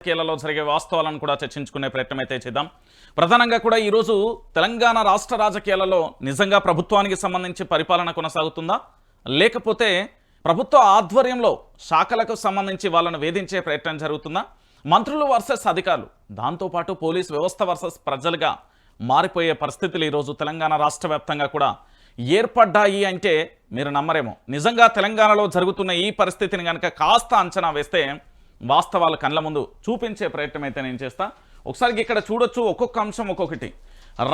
రాజకీయాలలో జరిగే వాస్తవాలను కూడా చర్చించుకునే ప్రయత్నం అయితే చేద్దాం. ప్రధానంగా కూడా ఈరోజు తెలంగాణ రాష్ట్ర రాజకీయాలలో నిజంగా ప్రభుత్వానికి సంబంధించి పరిపాలన కొనసాగుతుందా? లేకపోతే ప్రభుత్వ ఆధ్వర్యంలో శాఖలకు సంబంధించి వాళ్ళను వేధించే ప్రయత్నం జరుగుతుందా? మంత్రులు వర్సెస్ అధికారులు దాంతోపాటు పోలీస్ వ్యవస్థ వర్సెస్ ప్రజలుగా మారిపోయే పరిస్థితులు ఈరోజు తెలంగాణ రాష్ట్ర వ్యాప్తంగా కూడా ఏర్పడ్డాయి అంటే మీరు నమ్మరేమో. నిజంగా తెలంగాణలో జరుగుతున్న ఈ పరిస్థితిని కనుక కాస్త అంచనా వేస్తే వాస్తవాలు కళ్ళ ముందు చూపించే ప్రయత్నం అయితే నేను చేస్తా. ఒకసారి ఇక్కడ చూడొచ్చు ఒక్కొక్క అంశం ఒక్కొక్కటి.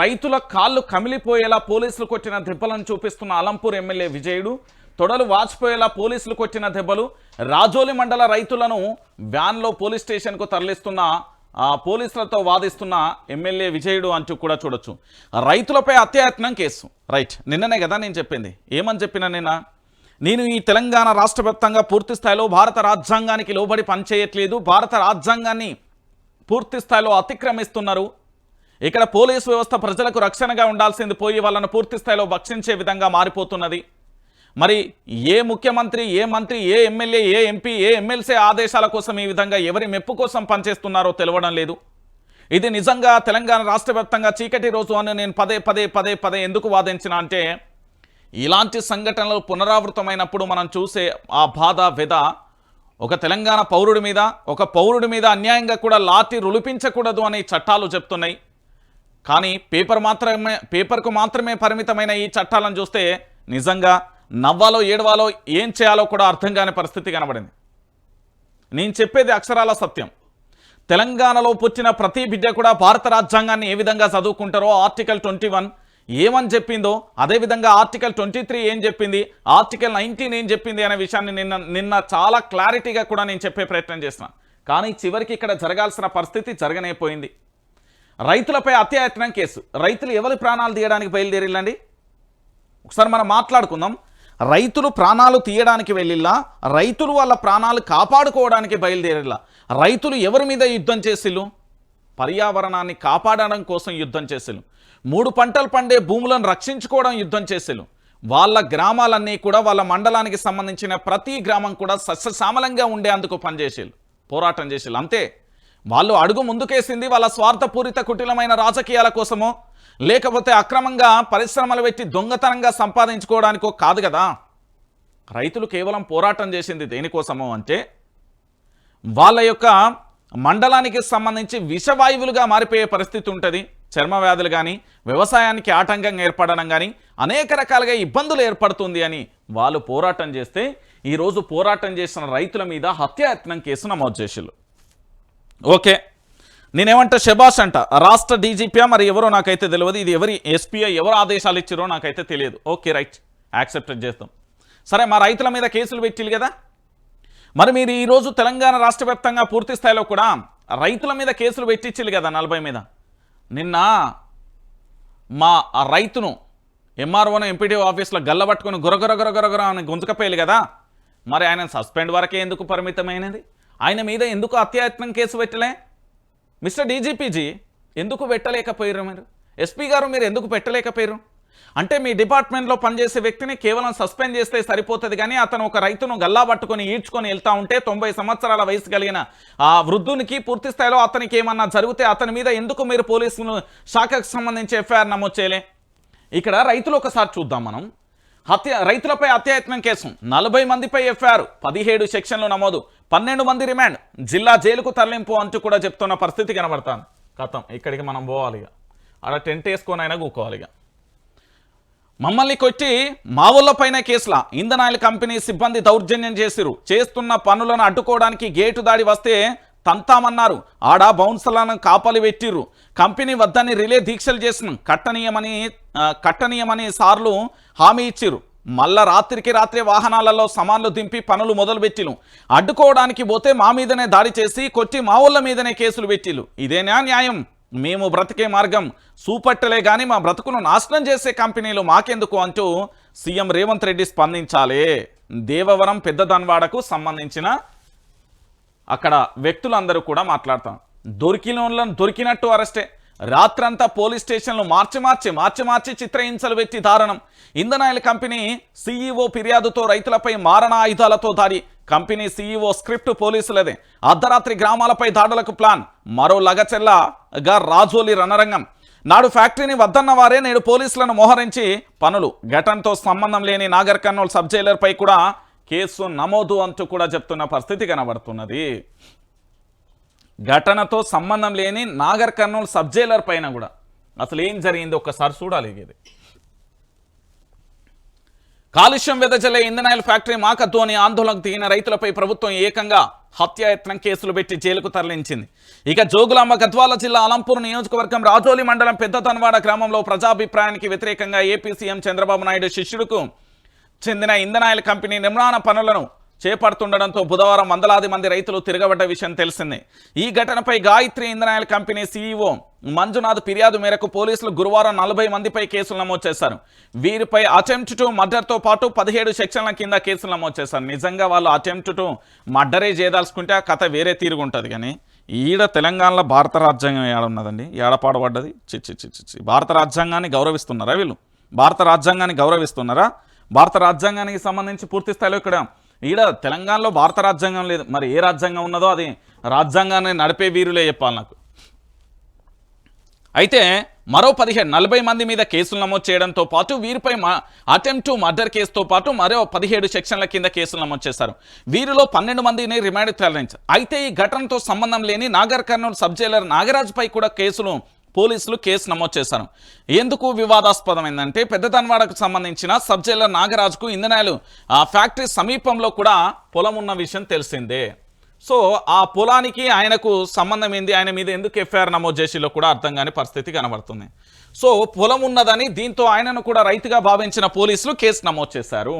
రైతుల కాళ్ళు కమిలిపోయేలా పోలీసులు కొట్టిన దెబ్బలను చూపిస్తున్న అలంపూర్ ఎమ్మెల్యే విజయుడు తొడలు వాచిపోయేలా పోలీసులు కొట్టిన దెబ్బలు రాజోలి మండల రైతులను వ్యాన్లో పోలీస్ స్టేషన్కు తరలిస్తున్న పోలీసులతో వాదిస్తున్న ఎమ్మెల్యే విజయుడు అంటూ కూడా చూడొచ్చు. రైతులపై అత్యాయత్నం కేసు. రైట్ నిన్ననే కదా నేను చెప్పింది. ఏమని చెప్పిన నిన్న? నేను ఈ తెలంగాణ రాష్ట్ర వ్యాప్తంగా పూర్తి స్థాయిలో భారత రాజ్యాంగానికి లోబడి పనిచేయట్లేదు. భారత రాజ్యాంగాన్ని పూర్తి స్థాయిలో అతిక్రమిస్తున్నారు. ఇక్కడ పోలీసు వ్యవస్థ ప్రజలకు రక్షణగా ఉండాల్సింది పోయి వాళ్ళను పూర్తి స్థాయిలో భక్షించే విధంగా మారిపోతున్నది. మరి ఏ ముఖ్యమంత్రి ఏ మంత్రి ఏ ఎమ్మెల్యే ఏ ఎంపీ ఏ ఎమ్మెల్సీ ఆదేశాల కోసం ఈ విధంగా ఎవరి మెప్పు కోసం పనిచేస్తున్నారో తెలవడం లేదు. ఇది నిజంగా తెలంగాణ రాష్ట్రవ్యాప్తంగా చీకటి రోజు అని నేను పదే పదే పదే పదే ఎందుకు వాదించిన అంటే ఇలాంటి సంఘటనలు పునరావృతమైనప్పుడు మనం చూసే ఆ బాధ వెద ఒక తెలంగాణ పౌరుడి మీద ఒక పౌరుడి మీద అన్యాయంగా కూడా లాతి రులిపించకూడదు అని చట్టాలు చెప్తున్నాయి. కానీ పేపర్ మాత్రమే పేపర్కు మాత్రమే పరిమితమైన ఈ చట్టాలను చూస్తే నిజంగా నవ్వాలో ఏడవాలో ఏం చేయాలో కూడా అర్థం కాని పరిస్థితి కనబడింది. నేను చెప్పేది అక్షరాల సత్యం. తెలంగాణలో పుట్టిన ప్రతి బిడ్డ కూడా భారత రాజ్యాంగాన్ని ఏ విధంగా చదువుకుంటారో ఆర్టికల్ ట్వంటీ వన్ ఏమని చెప్పిందో అదేవిధంగా ఆర్టికల్ ట్వంటీ త్రీ ఏం చెప్పింది ఆర్టికల్ నైన్టీన్ ఏం చెప్పింది అనే విషయాన్ని నిన్న నిన్న చాలా క్లారిటీగా కూడా నేను చెప్పే ప్రయత్నం చేసిన కానీ చివరికి ఇక్కడ జరగాల్సిన పరిస్థితి జరగనేపోయింది రైతులపై అత్యాయత్నం కేసు. రైతులు ఎవరి ప్రాణాలు తీయడానికి బయలుదేరిల్లండి? ఒకసారి మనం మాట్లాడుకుందాం. రైతులు ప్రాణాలు తీయడానికి వెళ్ళిల్లా? రైతులు వాళ్ళ ప్రాణాలు కాపాడుకోవడానికి బయలుదేరిలా రైతులు ఎవరి మీద యుద్ధం చేసిల్లు? పర్యావరణాన్ని కాపాడడం కోసం యుద్ధం చేసిల్లు? మూడు పంటలు పండే భూములను రక్షించుకోవడం యుద్ధం చేసిల్లు వాళ్ళ గ్రామాలన్నీ కూడా వాళ్ళ మండలానికి సంబంధించిన ప్రతి గ్రామం కూడా సస్యశ్యామలంగా ఉండేందుకు పనిచేసేళ్ళు పోరాటం చేసేళ్ళు అంతే. వాళ్ళు అడుగు ముందుకేసింది వాళ్ళ స్వార్థపూరిత కుటిలమైన రాజకీయాల కోసమో లేకపోతే అక్రమంగా పరిశ్రమలు పెట్టి దొంగతనంగా సంపాదించుకోవడానికో కాదు కదా. రైతులు కేవలం పోరాటం చేసింది దేనికోసమో అంటే వాళ్ళ యొక్క మండలానికి సంబంధించి విషవాయువులుగా మారిపోయే పరిస్థితి ఉంటుంది. చర్మ వ్యాధులు కానీ వ్యవసాయానికి ఆటంకంగా ఏర్పడడం కానీ అనేక రకాలుగా ఇబ్బందులు ఏర్పడుతుంది అని వాళ్ళు పోరాటం చేస్తే ఈరోజు పోరాటం చేసిన రైతుల మీద హత్యాయత్నం కేసు నమోదు చేసిళ్ళు. ఓకే. నేనేమంటా శబాష్ అంట. రాష్ట్ర డీజీపీయా మరి ఎవరో నాకైతే తెలియదు ఇది ఎవరి ఎస్పీఐ ఎవరు ఆదేశాలు ఇచ్చారో నాకైతే తెలియదు. Okay right. యాక్సెప్టెడ్ చేస్తాం. సరే మా రైతుల మీద కేసులు పెట్టిల్లు కదా? మరి మీరు ఈరోజు తెలంగాణ రాష్ట్ర పూర్తి స్థాయిలో కూడా రైతుల మీద కేసులు పెట్టించిల్లు కదా నలభై మీద? నిన్న మా ఆ రైతును ఎంఆర్ఓను ఎంపీడీ ఆఫీస్లో గల్లబట్టుకుని గురగొర గురగొరగొర అని గుంజుకపోయాలి కదా. మరి ఆయన సస్పెండ్ వరకే ఎందుకు పరిమితమైనది? ఆయన మీద ఎందుకు అత్యాయత్నం కేసు పెట్టలే? మిస్టర్ డీజీపీజీ ఎందుకు పెట్టలేకపోయారు మీరు? ఎస్పీ గారు మీరు ఎందుకు పెట్టలేకపోయారు అంటే మీ డిపార్ట్మెంట్లో పనిచేసే వ్యక్తిని కేవలం సస్పెండ్ చేస్తే సరిపోతుంది కానీ అతను ఒక రైతును గల్లా పట్టుకొని ఈడ్చుకొని వెళ్తా ఉంటే తొంభై సంవత్సరాల వయసు కలిగిన ఆ వృద్ధునికి పూర్తి స్థాయిలో అతనికి ఏమన్నా జరిగితే అతని మీద ఎందుకు మీరు పోలీసులు శాఖకు సంబంధించి ఎఫ్ఐఆర్ నమోదు చేయలే? ఇక్కడ రైతులు ఒకసారి చూద్దాం మనం. హత్య రైతులపై అత్యాయత్నం కేసు. నలభై మందిపై ఎఫ్ఐఆర్ పదిహేడు సెక్షన్లు నమోదు పన్నెండు మంది రిమాండ్. జిల్లా జైలుకు తరలింపు అంటూ కూడా చెప్తున్న పరిస్థితి కనబడతాను కథం ఇక్కడికి మనం పోవాలి ఇక. అలా టెంట్ వేసుకొని అయినా కూకోవాలి ఇక. మమ్మల్ని కొట్టి మా పైన కేసులా. ఇంధనాయిల్ కంపెనీ సిబ్బంది దౌర్జన్యం చేసిరు చేస్తున్న పనులను అడ్డుకోవడానికి గేటు దాడి వస్తే తంతామన్నారు. ఆడ బౌన్సర్లను కాపలి పెట్టిర్రు. కంపెనీ వద్దని రిలే దీక్షలు చేసిన కట్టనీయమని కట్టనీయమని సార్లు హామీ ఇచ్చిర్రు. మళ్ళా రాత్రికి రాత్రి వాహనాలలో సామాన్లు దింపి పనులు మొదలు మొదలుపెట్టిలు అడ్డుకోవడానికి పోతే మా మీదనే దాడి చేసి కొట్టి మా ఊళ్ళ మీదనే కేసులు పెట్టిలు ఇదేనా న్యాయం? మేము బ్రతికే మార్గం సూపట్టలే కానీ మా బ్రతుకును నాశనం చేసే కంపెనీలు మాకెందుకు అంటూ సీఎం రేవంత్ రెడ్డి స్పందించాలి. దేవవరం పెద్ద దన్వాడకు సంబంధించిన అక్కడ వ్యక్తులందరూ కూడా మాట్లాడతాం. దొరికిన దొరికినట్టు అరెస్టే. రాత్రంతా పోలీస్ స్టేషన్లు మార్చి మార్చి మార్చి మార్చి చిత్రహింసలు పెట్టి దారుణం. ఇంధనాయిల కంపెనీ సీఈఓ ఫిర్యాదుతో రైతులపై మారణ ఆయుధాలతో దాడి. కంపెనీ సీఈఓ స్క్రిప్ట్ పోలీసులదే. అర్ధరాత్రి గ్రామాలపై దాడులకు ప్లాన్. మరో లగచెల్లగా రాజోలి రణరంగం. నాడు ఫ్యాక్టరీని వద్దన్న వారే నేడు పోలీసులను మోహరించి పనులు. ఘటనతో సంబంధం లేని నాగర్ కర్నూలు సబ్ జైలర్పై కూడా కేసు నమోదు అంటూ కూడా చెప్తున్న పరిస్థితి కనబడుతున్నది. ఘటనతో సంబంధం లేని నాగర్ కర్నూలు సబ్ జైలర్ పైన కూడా అసలు ఏం జరిగింది? ఒక్కసారి చూడాలి ఇది. కాలుష్యం వెదజల్లే ఇంధనాయిల్ ఫ్యాక్టరీ మాకద్దు అని ఆందోళనకు దిగిన రైతులపై ప్రభుత్వం ఏకంగా హత్యాయత్నం కేసులు పెట్టి జైలుకు తరలించింది. ఇక జోగులాంబ గద్వాల జిల్లా అలంపూర్ నియోజకవర్గం రాజోలి మండలం పెద్ద తన్వాడ గ్రామంలో ప్రజాభిప్రాయానికి వ్యతిరేకంగా ఏపీ సీఎం చంద్రబాబు నాయుడు శిష్యుడుకు చెందిన ఇంధనాయిల్ కంపెనీ నిర్మాణ పనులను చేపడుతుండడంతో బుధవారం వందలాది మంది రైతులు తిరగబడ్డ విషయం తెలిసిందే. ఈ ఘటనపై గాయత్రి ఇంధనాయిల్ కంపెనీ సీఈఓ మంజునాథ్ ఫిర్యాదు మేరకు పోలీసులు గురువారం నలభై మందిపై కేసులు నమోదు చేశారు. వీరిపై అటెంప్ట్ టు మర్డర్తో పాటు పదిహేడు సెక్షన్ల కింద కేసులు నమోదు చేశారు. నిజంగా వాళ్ళు అటెంప్ట్ టు మర్డరే చేయదలుచుకుంటే ఆ కథ వేరే తీరుగుంటుంది కానీ ఈడ తెలంగాణలో భారత రాజ్యాంగం ఏడున్నదండి ఏడపాడబడ్డది చిచ్చి చిచ్చి చి. భారత రాజ్యాంగాన్ని గౌరవిస్తున్నారా వీళ్ళు? భారత రాజ్యాంగాన్ని గౌరవిస్తున్నారా? భారత రాజ్యాంగానికి సంబంధించి పూర్తి స్థాయిలో ఇక్కడ ఈడ తెలంగాణలో భారత రాజ్యాంగం లేదు. మరి ఏ రాజ్యాంగం ఉన్నదో అది రాజ్యాంగాన్ని నడిపే వీరులే చెప్పాలి నాకు. అయితే మరో పదిహేడు నలభై మంది మీద కేసులు నమోదు చేయడంతో పాటు వీరిపై అటెంప్ట్ టు మర్డర్ కేసుతో పాటు మరో పదిహేడు సెక్షన్ల కింద కేసులు నమోదు చేశారు. వీరిలో పన్నెండు మందిని రిమాండ్ తరలించారు. అయితే ఈ ఘటనతో సంబంధం లేని నాగర్ కర్నూలు సబ్ జైలర్ నాగరాజుపై కూడా కేసులు పోలీసులు కేసు నమోదు చేశారు. ఎందుకు వివాదాస్పదమైందంటే పెద్దతన్వాడకు సంబంధించిన సబ్ జైలర్ నాగరాజుకు ఇంధనాలు ఆ ఫ్యాక్టరీ సమీపంలో కూడా పొలం ఉన్న విషయం తెలిసిందే. సో ఆ పొలానికి ఆయనకు సంబంధం ఏంది ఆయన మీద ఎందుకు ఎఫ్ఐఆర్ నమోదు చేసిలో కూడా అర్థం కాని పరిస్థితి కనబడుతుంది. సో పొలం ఉన్నదని దీంతో ఆయనను కూడా రైతుగా భావించిన పోలీసులు కేసు నమోదు చేశారు.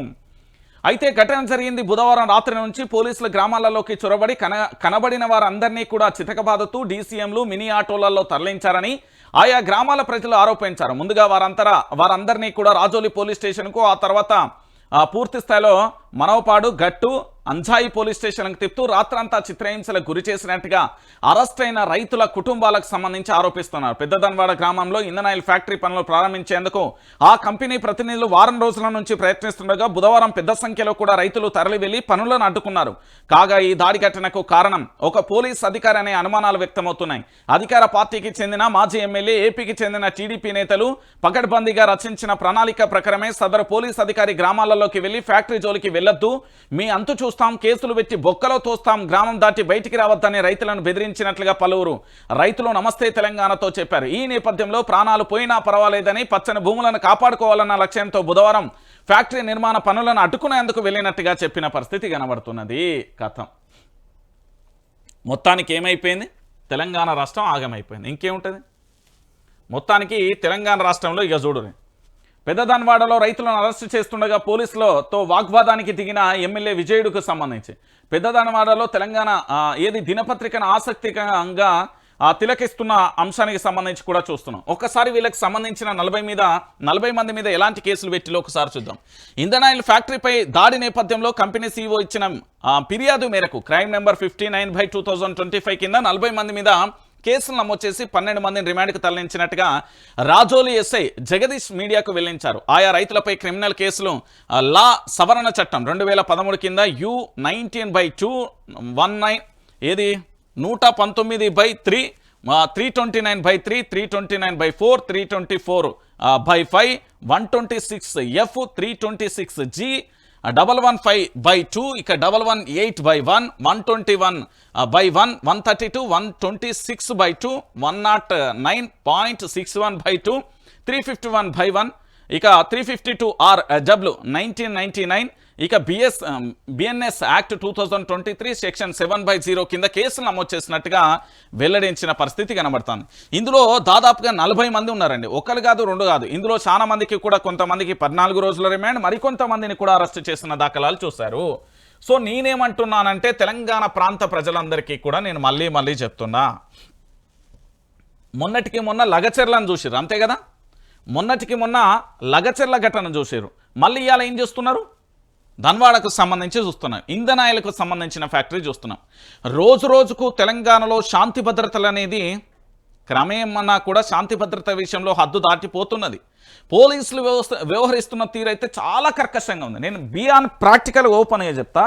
అయితే ఘటన జరిగింది బుధవారం రాత్రి నుంచి పోలీసులు గ్రామాలలోకి చొరబడి కన కనబడిన వారందరినీ కూడా చితకబాదుతూ డీసీఎంలు మినీ ఆటోలలో తరలించారని ఆయా గ్రామాల ప్రజలు ఆరోపించారు. ముందుగా వారంతరా వారందరినీ కూడా రాజోలి పోలీస్ స్టేషన్కు ఆ తర్వాత పూర్తి స్థాయిలో మనవపాడు గట్టు అంజాయి పోలీస్ స్టేషన్కు తిప్పుతూ రాత్రంతా చిత్రహింసలకు గురి చేసినట్టుగా అరెస్ట్ అయిన రైతుల కుటుంబాలకు సంబంధించి ఆరోపిస్తున్నారు. పెద్దదన్వాడ గ్రామంలో ఇంధనాయిల్ ఫ్యాక్టరీ పనులు ప్రారంభించేందుకు ఆ కంపెనీ ప్రతినిధులు వారం రోజుల నుంచి ప్రయత్నిస్తుండగా బుధవారం పెద్ద సంఖ్యలో కూడా రైతులు తరలివెళ్ళి పనులను అడ్డుకున్నారు. కాగా ఈ దాడి ఘటనకు కారణం ఒక పోలీస్ అధికారి అనే అనుమానాలు వ్యక్తమవుతున్నాయి. అధికార పార్టీకి చెందిన మాజీ ఎమ్మెల్యే ఏపీకి చెందిన టీడీపీ నేతలు పకడ్బందీగా రచించిన ప్రణాళిక ప్రకారమే సదరు పోలీస్ అధికారి గ్రామాలలోకి వెళ్ళి ఫ్యాక్టరీ జోలికి వెళ్ళొద్దు మీ అంతు తోస్తాం కేసులు పెట్టి బొక్కలో తోస్తాం గ్రామం దాటి బయటికి రావద్దని రైతులను బెదిరించినట్లుగా పలువురు. రైతులు నమస్తే తెలంగాణతో చెప్పారు. ఈ నేపథ్యంలో ప్రాణాలు పోయినా పర్వాలేదని పచ్చని భూములను కాపాడుకోవాలన్న లక్ష్యంతో బుధవారం ఫ్యాక్టరీ నిర్మాణ పనులను అడ్డుకునేందుకు వెళ్ళినట్టుగా చెప్పిన పరిస్థితి కనబడుతున్నది. కథం. మొత్తానికి ఏమైపోయింది? తెలంగాణ రాష్ట్రం ఆగమైపోయింది. ఇంకేముంటుంది? మొత్తానికి తెలంగాణ రాష్ట్రంలో ఇక చూడుని పెద్దదాన్వాడలో రైతులను అరెస్టు చేస్తుండగా పోలీసులతో వాగ్వాదానికి దిగిన ఎమ్మెల్యే విజయుడుకు సంబంధించి పెద్దదాన్వాడలో తెలంగాణ ఏది దినపత్రికను ఆసక్తికరంగా తిలకిస్తున్న అంశానికి సంబంధించి కూడా చూస్తున్నాం. ఒక్కసారి వీళ్ళకి సంబంధించిన నలభై మీద నలభై మంది మీద ఎలాంటి కేసులు పెట్టిలో ఒకసారి చూద్దాం. ఇంధనాయిల్ ఫ్యాక్టరీపై దాడి నేపథ్యంలో కంపెనీ సీఈఓ ఇచ్చిన ఫిర్యాదు మేరకు crime number fifty nine by two thousand twenty five కింద నలభై మంది మీద కేసులు నమోదు చేసి పన్నెండు మందిని రిమాండ్కి తరలించినట్టుగా రాజోలి ఎస్ఐ జగదీష్ మీడియాకు వెల్లడించారు ఆయా రైతులపై క్రిమినల్ కేసులు లా సవరణ చట్టం రెండు వేల పదమూడు కింద U nineteen by two one nine ఏది? నూట పంతొమ్మిది by three three twenty nine by three three twenty nine by four three twenty four by five one twenty six F three twenty six G double one five by two ఇక double one eight by one one twenty one by one one thirty two one twenty six by two one not nine point six one by two three fifty one by one ఇక three fifty two R జబ్లు nineteen ninety nine. ఇక BS BNS act two thousand twenty three section seven by zero కింద కేసులు నమోదు చేసినట్టుగా వెల్లడించిన పరిస్థితి కనబడుతుంది. ఇందులో దాదాపుగా నలభై మంది ఉన్నారండి. ఒకరు కాదు రెండు కాదు. ఇందులో చాలా మందికి కూడా కొంతమందికి పద్నాలుగు రోజుల రిమాండ్ మరికొంతమందిని కూడా అరెస్ట్ చేసిన దాఖలాలు చూశారు. సో నేనేమంటున్నానంటే తెలంగాణ ప్రాంత ప్రజలందరికీ కూడా నేను మళ్ళీ మళ్ళీ చెప్తున్నా. మొన్నటికి మొన్న లగచెర్లను చూసిర్రు అంతే కదా? మొన్నటికి మొన్న లగచెర్ల ఘటన చూసిర్రు మళ్ళీ ఇవాళ ఏం చేస్తున్నారు? ధన్వాడకు సంబంధించి చూస్తున్నాం. ఇంధనాయలకు సంబంధించిన ఫ్యాక్టరీ చూస్తున్నాం. రోజు రోజుకు తెలంగాణలో శాంతి భద్రతలు అనేది క్రమేమన్నా కూడా శాంతి భద్రత విషయంలో హద్దు దాటిపోతున్నది. పోలీసులు వ్యవస్థ వ్యవహరిస్తున్న తీరైతే చాలా కర్కశంగా ఉంది. నేను బియాన్ ప్రాక్టికల్ ఓపెన్గా చెప్తా.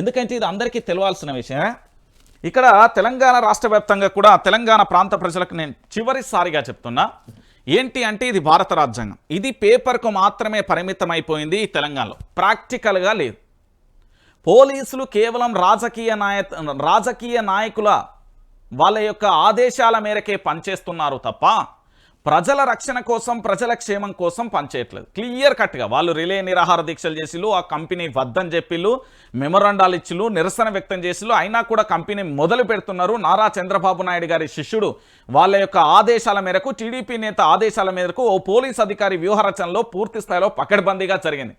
ఎందుకంటే ఇది అందరికీ తెలియాల్సిన విషయమే. ఇక్కడ తెలంగాణ రాష్ట్ర వ్యాప్తంగా కూడా తెలంగాణ ప్రాంత ప్రజలకు నేను చివరిసారిగా చెప్తున్నా. ఏంటి అంటే ఇది భారత రాజ్యాంగం. ఇది పేపర్కు మాత్రమే పరిమితం అయిపోయింది తెలంగాణలో. ప్రాక్టికల్గా లేదు. పోలీసులు కేవలం రాజకీయ నాయ రాజకీయ నాయకుల వాళ్ళ యొక్క ఆదేశాల మేరకే పనిచేస్తున్నారు తప్ప ప్రజల రక్షణ కోసం ప్రజల క్షేమం కోసం పనిచేయట్లేదు. క్లియర్ కట్గా వాళ్ళు రిలే నిరాహార దీక్షలు చేసిలు ఆ కంపెనీ వద్దని చెప్పిళ్ళు మెమొరాండాలు ఇచ్చిలు నిరసన వ్యక్తం చేసిలు అయినా కూడా కంపెనీ మొదలు పెడుతున్నారు. నారా చంద్రబాబు నాయుడు గారి శిష్యుడు వాళ్ళ యొక్క ఆదేశాల మేరకు టీడీపీ నేత ఆదేశాల మేరకు ఓ పోలీస్ అధికారి వ్యూహరచనలో పూర్తి స్థాయిలో పకడ్బందీగా జరిగింది.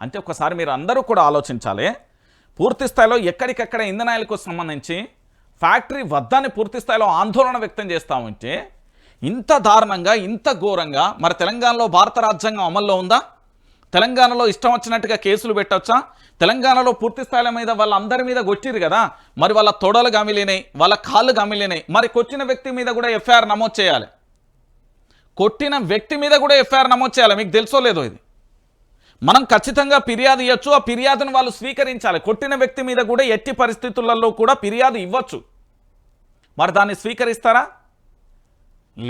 అంటే ఒకసారి మీరు అందరూ కూడా ఆలోచించాలి. పూర్తి స్థాయిలో ఎక్కడికెక్కడ ఇంధనాలకు సంబంధించి ఫ్యాక్టరీ వద్దని పూర్తి స్థాయిలో ఆందోళన వ్యక్తం చేస్తామంటే ఇంత దారుణంగా ఇంత ఘోరంగా మరి తెలంగాణలో భారత రాజ్యాంగం అమల్లో ఉందా? తెలంగాణలో ఇష్టం వచ్చినట్టుగా కేసులు పెట్టచ్చా? తెలంగాణలో పూర్తి స్థాయిల మీద వాళ్ళందరి మీద కొట్టిరు కదా? మరి వాళ్ళ తొడలు గమిలినాయి వాళ్ళ కాళ్ళు గమిలినాయి. మరి కొట్టిన వ్యక్తి మీద కూడా ఎఫ్ఐఆర్ నమోదు చేయాలి. కొట్టిన వ్యక్తి మీద కూడా ఎఫ్ఐఆర్ నమోదు చేయాలి. మీకు తెలుసో లేదో ఇది? మనం ఖచ్చితంగా ఫిర్యాదు ఇవ్వచ్చు. ఆ ఫిర్యాదును వాళ్ళు స్వీకరించాలి. కొట్టిన వ్యక్తి మీద కూడా ఎట్టి పరిస్థితులలో కూడా ఫిర్యాదు ఇవ్వచ్చు. మరి దాన్ని స్వీకరిస్తారా?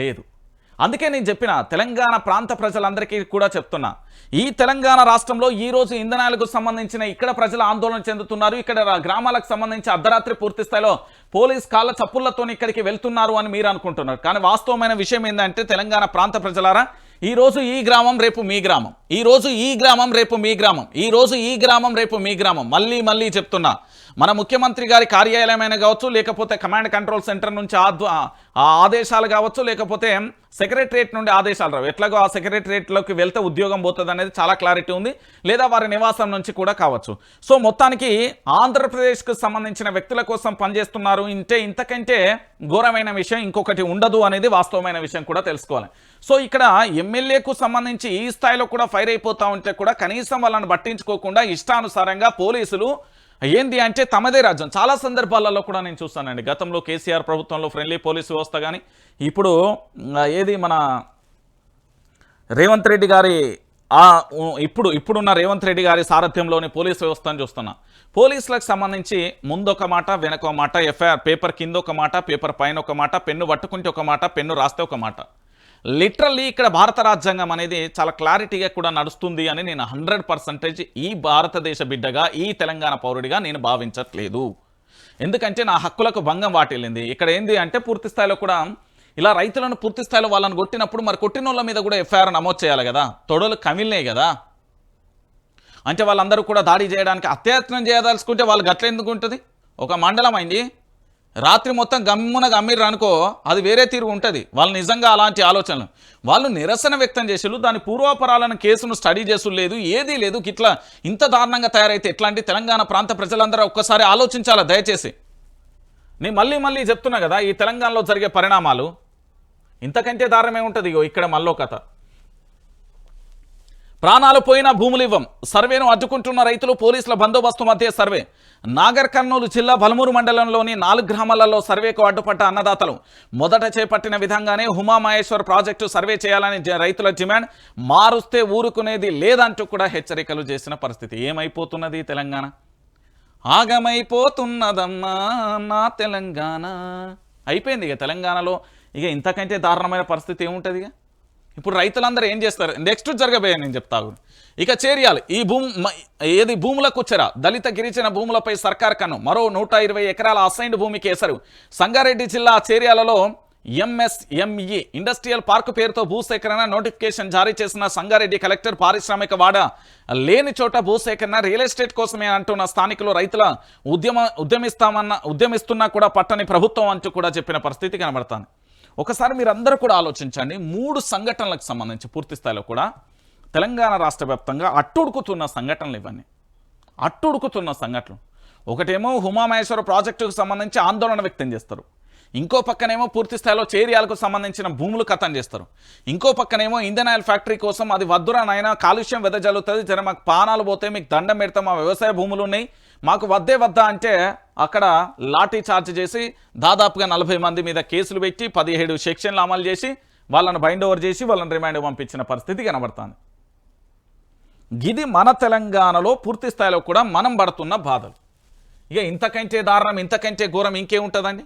లేదు. అందుకే నేను చెప్పిన తెలంగాణ ప్రాంత ప్రజలందరికీ కూడా చెప్తున్నా. ఈ తెలంగాణ రాష్ట్రంలో ఈరోజు ఇంధనాలకు సంబంధించిన ఇక్కడ ప్రజలు ఆందోళన చెందుతున్నారు. ఇక్కడ గ్రామాలకు సంబంధించి అర్ధరాత్రి పూర్తి స్థాయిలో పోలీస్ కాళ్ళ చప్పుళ్ళతో ఇక్కడికి వెళ్తున్నారు అని మీరు అనుకుంటున్నారు. కానీ వాస్తవమైన విషయం ఏంటంటే తెలంగాణ ప్రాంత ప్రజలారా ఈ రోజు ఈ గ్రామం రేపు మీ గ్రామం. ఈ రోజు ఈ గ్రామం రేపు మీ గ్రామం. ఈ రోజు ఈ గ్రామం రేపు మీ గ్రామం. మళ్ళీ మళ్ళీ చెప్తున్నా. మన ముఖ్యమంత్రి గారి కార్యాలయమైన కావచ్చు లేకపోతే కమాండ్ కంట్రోల్ సెంటర్ నుంచి ఆ ఆదేశాలు కావచ్చు లేకపోతే సెక్రటరేట్ నుండి ఆదేశాలు రావు. ఎట్లాగో ఆ సెక్రటరేట్లోకి వెళ్తే ఉద్యోగం పోతుంది అనేది చాలా క్లారిటీ ఉంది. లేదా వారి నివాసం నుంచి కూడా కావచ్చు. సో మొత్తానికి ఆంధ్రప్రదేశ్కు సంబంధించిన వ్యక్తుల కోసం పనిచేస్తున్నారు ఇంటే ఇంతకంటే ఘోరమైన విషయం ఇంకొకటి ఉండదు అనేది వాస్తవమైన విషయం కూడా తెలుసుకోవాలి. సో ఇక్కడ ఎమ్మెల్యేకు సంబంధించి ఈ స్థాయిలో కూడా ఫైర్ అయిపోతూ ఉంటే కూడా కనీసం వాళ్ళని పట్టించుకోకుండా ఇష్టానుసారంగా పోలీసులు ఏంది అంటే తమదే రాజ్యం. చాలా సందర్భాలలో కూడా నేను చూస్తానండి. గతంలో కేసీఆర్ ప్రభుత్వంలో ఫ్రెండ్లీ పోలీస్ వ్యవస్థ కానీ ఇప్పుడు ఏది మన రేవంత్ రెడ్డి గారి ఇప్పుడు ఇప్పుడున్న రేవంత్ రెడ్డి గారి సారథ్యంలోని పోలీస్ వ్యవస్థను చూస్తున్నా. పోలీసులకు సంబంధించి ముందొక మాట వెనక మాట ఎఫ్ఐఆర్ పేపర్ కింద ఒక మాట పేపర్ పైన ఒక మాట పెన్ను పట్టుకుంటే ఒక మాట పెన్ను రాస్తే ఒక మాట. లిటరల్లీ ఇక్కడ భారత రాజ్యాంగం అనేది చాలా క్లారిటీగా కూడా నడుస్తుంది అని నేను హండ్రెడ్ పర్సంటేజ్ ఈ భారతదేశ బిడ్డగా ఈ తెలంగాణ పౌరుడిగా నేను భావించట్లేదు. ఎందుకంటే నా హక్కులకు భంగం వాటిల్లింది. ఇక్కడ ఏంది అంటే పూర్తి స్థాయిలో కూడా ఇలా రైతులను పూర్తి స్థాయిలో వాళ్ళని కొట్టినప్పుడు మరి కొట్టిన వాళ్ళ మీద కూడా ఎఫ్ఐఆర్ నమోదు చేయాలి కదా. తొడలు కమిలినాయి కదా. అంటే వాళ్ళందరూ కూడా దాడి చేయడానికి అత్యయత్నం చేయదలుచుకుంటే వాళ్ళు గట్ల ఎందుకు ఉంటుంది? ఒక మండలం అయింది. రాత్రి మొత్తం గమ్మున గమ్మిర్రు అనుకో అది వేరే తీరు ఉంటుంది. వాళ్ళు నిజంగా అలాంటి ఆలోచనలు. వాళ్ళు నిరసన వ్యక్తం చేసారు దాని పూర్వాపరాలను కేసును స్టడీ చేసుడు లేదు ఏదీ లేదు. ఇట్లా ఇంత దారుణంగా తయారైతే ఎట్లాంటి తెలంగాణ ప్రాంత ప్రజలందరూ ఒక్కసారి ఆలోచించాలా దయచేసి? నేను మళ్ళీ మళ్ళీ చెప్తున్నా కదా ఈ తెలంగాణలో జరిగే పరిణామాలు. ఇంతకంటే దారుణమే ఉంటుంది ఇగో ఇక్కడ మళ్ళీ కథ. ప్రాణాలు పోయిన భూములు ఇవ్వం. సర్వేను అడ్డుకుంటున్న రైతులు పోలీసుల బందోబస్తు మధ్య సర్వే. నాగర్ కర్నూలు జిల్లా బలమూరు మండలంలోని నాలుగు గ్రామాలలో సర్వేకు అడ్డుపడ్డ అన్నదాతలు. మొదట చేపట్టిన విధంగానే హుమామహేశ్వర్ ప్రాజెక్టు సర్వే చేయాలని రైతుల డిమాండ్. మారుస్తే ఊరుకునేది లేదంటూ కూడా హెచ్చరికలు చేసిన పరిస్థితి. ఏమైపోతున్నది తెలంగాణ? ఆగమైపోతున్నదమ్మా నా తెలంగాణ. అయిపోయింది ఇక తెలంగాణలో. ఇక ఇంతకంటే దారుణమైన పరిస్థితి ఏముంటుంది ఇక? ఇప్పుడు రైతులందరూ ఏం చేస్తారు? నెక్స్ట్ జరగబోయే నేను చెప్తా ఇక చేరియాలి. ఈ భూమి ఏది భూములకు చెర దళిత గిరిజన భూములపై సర్కార్ కన్ను. మరో నూట ఇరవై ఎకరాల అసైన్డ్ భూమికి కేసరు. సంగారెడ్డి జిల్లా చేరియాలలో ఎంఎస్ఎంఈ ఇండస్ట్రియల్ పార్క్ పేరుతో భూసేకరణ నోటిఫికేషన్ జారీ చేసిన సంగారెడ్డి కలెక్టర్ పారిశ్రామిక వాడ లేని చోట భూసేకరణ రియల్ ఎస్టేట్ కోసమే అంటున్న స్థానికులు రైతుల ఉద్యమ ఉద్యమిస్తామన్న ఉద్యమిస్తున్నా కూడా పట్టని ప్రభుత్వం అంటూ కూడా చెప్పిన పరిస్థితి కనబడుతుంది. ఒకసారి మీరు కూడా ఆలోచించండి. మూడు సంఘటనలకు సంబంధించి పూర్తి స్థాయిలో కూడా తెలంగాణ రాష్ట్ర వ్యాప్తంగా అట్టుడుకుతున్న సంఘటనలు ఇవన్నీ. అట్టుడుకుతున్న సంఘటనలు. ఒకటేమో హుమామహేశ్వర ప్రాజెక్టుకు సంబంధించి ఆందోళన వ్యక్తం చేస్తారు. ఇంకో పక్కనేమో పూర్తి స్థాయిలో చేరియాలకు సంబంధించిన భూములు కథం చేస్తారు. ఇంకో పక్కనేమో ఇంధన్ ఆయిల్ ఫ్యాక్టరీ కోసం అది వద్దురా నాయన కాలుష్యం వెదజల్లుతుంది జర మాకు పానాలు పోతే మీకు దండం పెడతాం మా వ్యవసాయ భూములు ఉన్నాయి. మాకు వద్దే వద్దా అంటే అక్కడ లాఠీ చార్జ్ చేసి దాదాపుగా నలభై మంది మీద కేసులు పెట్టి పదిహేడు సెక్షన్లు అమలు చేసి వాళ్ళని బైండ్ ఓవర్ చేసి వాళ్ళని రిమాండ్ పంపించిన పరిస్థితి కనబడుతుంది. ఇది మన తెలంగాణలో పూర్తి స్థాయిలో కూడా మనం పడుతున్న బాధలు. ఇక ఇంతకంటే దారుణం ఇంతకంటే ఘోరం ఇంకేముంటుందండి?